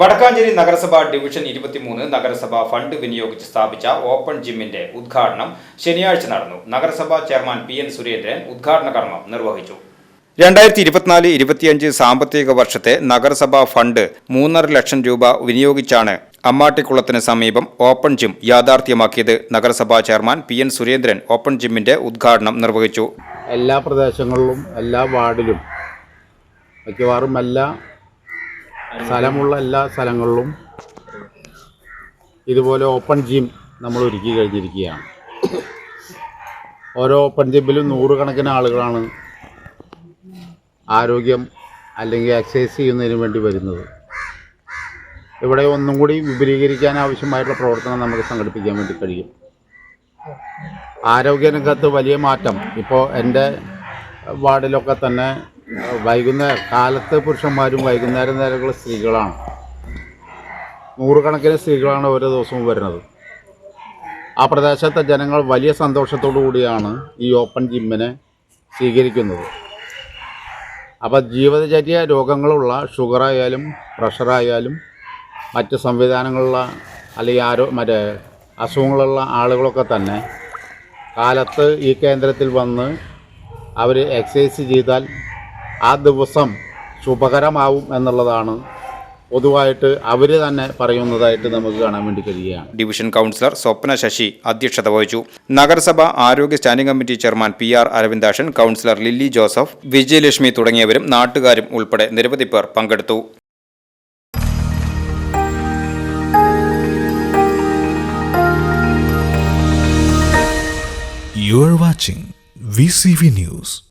വടക്കാഞ്ചേരി നഗരസഭ ഡിവിഷൻ ഇരുപത്തിമൂന്ന് നഗരസഭ ഫണ്ട് വിനിയോഗിച്ച് സ്ഥാപിച്ച ഓപ്പൺ ജിമ്മിന്റെ ഉദ്ഘാടനം ശനിയാഴ്ച നടന്നു. നഗരസഭാ ചെയർമാൻ പി എൻ സുരേന്ദ്രൻ ഉദ്ഘാടന കർമ്മം നിർവഹിച്ചു. രണ്ടായിരത്തി ഇരുപത്തിനാല് ഇരുപത്തിയഞ്ച് സാമ്പത്തിക വർഷത്തെ നഗരസഭാ ഫണ്ട് മൂന്നര ലക്ഷം രൂപ വിനിയോഗിച്ചാണ് അമ്മാട്ടിക്കുളത്തിന് സമീപം ഓപ്പൺ ജിം യാഥാർത്ഥ്യമാക്കിയത്. നഗരസഭാ chairman P N Surendran open ജിമ്മിന്റെ ഉദ്ഘാടനം നിർവഹിച്ചു. എല്ലാ പ്രദേശങ്ങളിലും എല്ലാ വാർഡിലും മിക്കവാറും എല്ലാ സ്ഥലമുള്ള എല്ലാ സ്ഥലങ്ങളിലും ഇതുപോലെ ഓപ്പൺ ജിം നമ്മൾ ഒരുക്കി കഴിഞ്ഞിരിക്കുകയാണ്. ഓരോ ഓപ്പൺ ജിമ്മിലും നൂറുകണക്കിന് ആളുകളാണ് ആരോഗ്യം അല്ലെങ്കിൽ എക്സസൈസ് ചെയ്യുന്നതിന് വേണ്ടി വരുന്നത്. ഇവിടെ ഒന്നും കൂടി വിപുലീകരിക്കാൻ ആവശ്യമായിട്ടുള്ള പ്രവർത്തനം നമുക്ക് സംഘടിപ്പിക്കാൻ വേണ്ടി കഴിയും. ആരോഗ്യരംഗത്ത് വലിയ മാറ്റം. ഇപ്പോൾ എന്റെ വാർഡിലൊക്കെ തന്നെ വൈകുന്നേരം കാലത്ത് പുരുഷന്മാരും വൈകുന്നേരം നേരങ്ങൾ സ്ത്രീകളാണ്. നൂറുകണക്കിന് സ്ത്രീകളാണ് ഓരോ ദിവസവും വരുന്നത്. ആ പ്രദേശത്തെ ജനങ്ങൾ വലിയ സന്തോഷത്തോടു കൂടിയാണ് ഈ ഓപ്പൺ ജിമ്മിനെ സ്വീകരിക്കുന്നത്. അപ്പോൾ ജീവിതചര്യ രോഗങ്ങളുള്ള ഷുഗറായാലും പ്രഷറായാലും മറ്റ് സംവിധാനങ്ങളുള്ള അല്ലെങ്കിൽ ആരോ മറ്റേ അസുഖങ്ങളുള്ള ആളുകളൊക്കെ തന്നെ കാലത്ത് ഈ കേന്ദ്രത്തിൽ വന്ന് അവർ എക്സസൈസ് ചെയ്താൽ ആ ദിവസം ശുഭകരമാവും എന്നുള്ളതാണ് പൊതുവായിട്ട് അവർ തന്നെ പറയുന്നതായിട്ട് നമുക്ക് കാണാൻ വേണ്ടി കഴിയുകയാണ്. ഡിവിഷൻ കൗൺസിലർ സ്വപ്ന ശശി അധ്യക്ഷത വഹിച്ചു. നഗരസഭ ആരോഗ്യ standing committee chairman P R Aravindakshan councillor Lilly Joseph Vijayalakshmi തുടങ്ങിയവരും നാട്ടുകാരും ഉൾപ്പെടെ നിരവധി പേർ പങ്കെടുത്തു. You are watching VCV News.